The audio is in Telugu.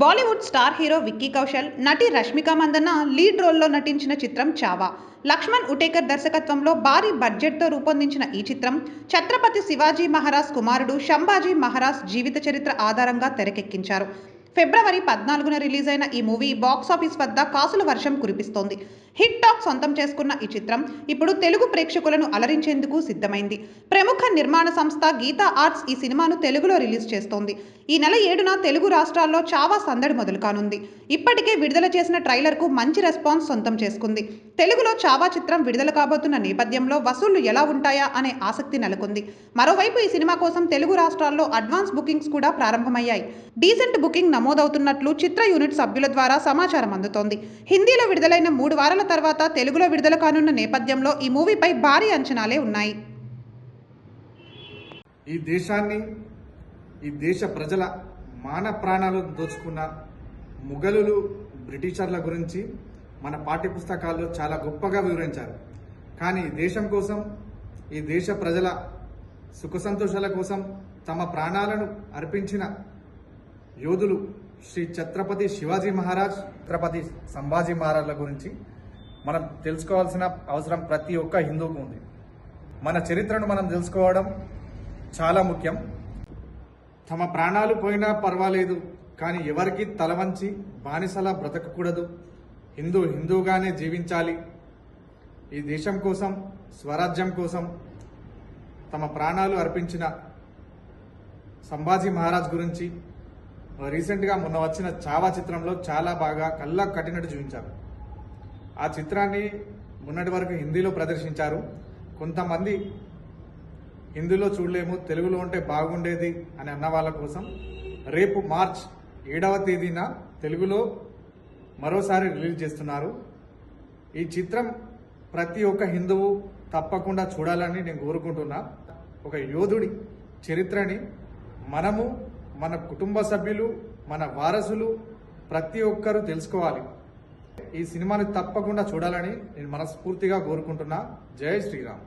Bollywood star hero Vicky Kaushal నటి రష్మిక మందన్న లీడ్ రోల్లో నటించిన చిత్రం చావా. లక్ష్మణ్ ఉటేకర్ దర్శకత్వంలో భారీ బడ్జెట్తో రూపొందించిన ఈ చిత్రం ఛత్రపతి శివాజీ మహారాజ్ కుమారుడు శంభాజీ మహారాజ్ జీవిత చరిత్ర ఆధారంగా తెరకెక్కించారు. ఫిబ్రవరి పద్నాలుగున రిలీజ్ అయిన ఈ మూవీ బాక్స్ ఆఫీస్ వద్ద కాసుల వర్షం కురిపిస్తోంది. హిట్ టాక్ సొంతం చేసుకున్న ఈ చిత్రం ఇప్పుడు తెలుగు ప్రేక్షకులను అలరించేందుకు సిద్ధమైంది. ప్రముఖ నిర్మాణ సంస్థ గీతా ఆర్ట్స్ ఈ సినిమాను తెలుగులో రిలీజ్ చేస్తోంది. ఈ నెల ఏడున తెలుగు రాష్ట్రాల్లో చావా సందడి మొదలు కానుంది ఇప్పటికే విడుదల చేసిన ట్రైలర్కు మంచి రెస్పాన్స్ సొంతం చేసుకుంది. తెలుగులో చావా చిత్రం విడుదల కాబోతున్న నేపథ్యంలో వసూళ్ళు ఎలా ఉంటాయా అనే ఆసక్తి నెలకొంది. మరోవైపు ఈ సినిమా కోసం తెలుగు రాష్ట్రాల్లో అడ్వాన్స్ బుకింగ్స్ కూడా ప్రారంభమయ్యాయి. డీసెంట్ బుకింగ్ నమోదవుతున్నట్లు చిత్ర యూనిట్ సభ్యుల ద్వారా సమాచారం అందుతోంది. హిందీలో విడుదలైన మూడు వారాల తర్వాత తెలుగులో విడుదల కానున్న నేపథ్యంలో ఈ మూవీపై భారీ అంచనాలే ఉన్నాయి. ఈ దేశాన్ని ఈ దేశ ప్రజల మాన ప్రాణాలు దోచుకున్న ముగలులు బ్రిటిషర్ల గురించి మన పాఠ్య పుస్తకాల్లో చాలా గొప్పగా వివరించారు. కానీ దేశం కోసం ఈ దేశ ప్రజల సుఖ సంతోషాల కోసం తమ ప్రాణాలను అర్పించిన యోధులు శ్రీ ఛత్రపతి శివాజీ మహారాజ్ ఛత్రపతి సంభాజీ మహారాజ్ల గురించి మనం తెలుసుకోవాల్సిన అవసరం ప్రతి ఒక్క హిందువుకు ఉంది. మన చరిత్రను మనం తెలుసుకోవడం చాలా ముఖ్యం. తమ ప్రాణాలు పోయినా పర్వాలేదు కానీ ఎవరికి తలవంచి బానిసలా బ్రతకకూడదు. హిందూ హిందూగానే జీవించాలి. ఈ దేశం కోసం స్వరాజ్యం కోసం తమ ప్రాణాలు అర్పించిన సంభాజీ మహారాజ్ గురించి రీసెంట్గా మొన్న వచ్చిన చావా చిత్రంలో చాలా బాగా కళ్ళ కట్టినట్టు చూపించారు. ఆ చిత్రాన్ని మొన్నటి వరకు హిందీలో ప్రదర్శించారు. కొంతమంది హిందీలో చూడలేము తెలుగులో ఉంటే బాగుండేది అని అన్న వాళ్ళ కోసం రేపు మార్చ్ ఏడవ తేదీన తెలుగులో మరోసారి రిలీజ్ చేస్తున్నారు. ఈ చిత్రం ప్రతి ఒక్క హిందువు తప్పకుండా చూడాలని నేను కోరుకుంటున్నా. ఒక యోధుడి చరిత్రని మనము మన కుటుంబ సభ్యులు మన వారసులు ప్రతి ఒక్కరూ తెలుసుకోవాలి. ఈ సినిమాని తప్పకుండా చూడాలని నేను మనస్ఫూర్తిగా కోరుకుంటున్నా. జై శ్రీరామ్.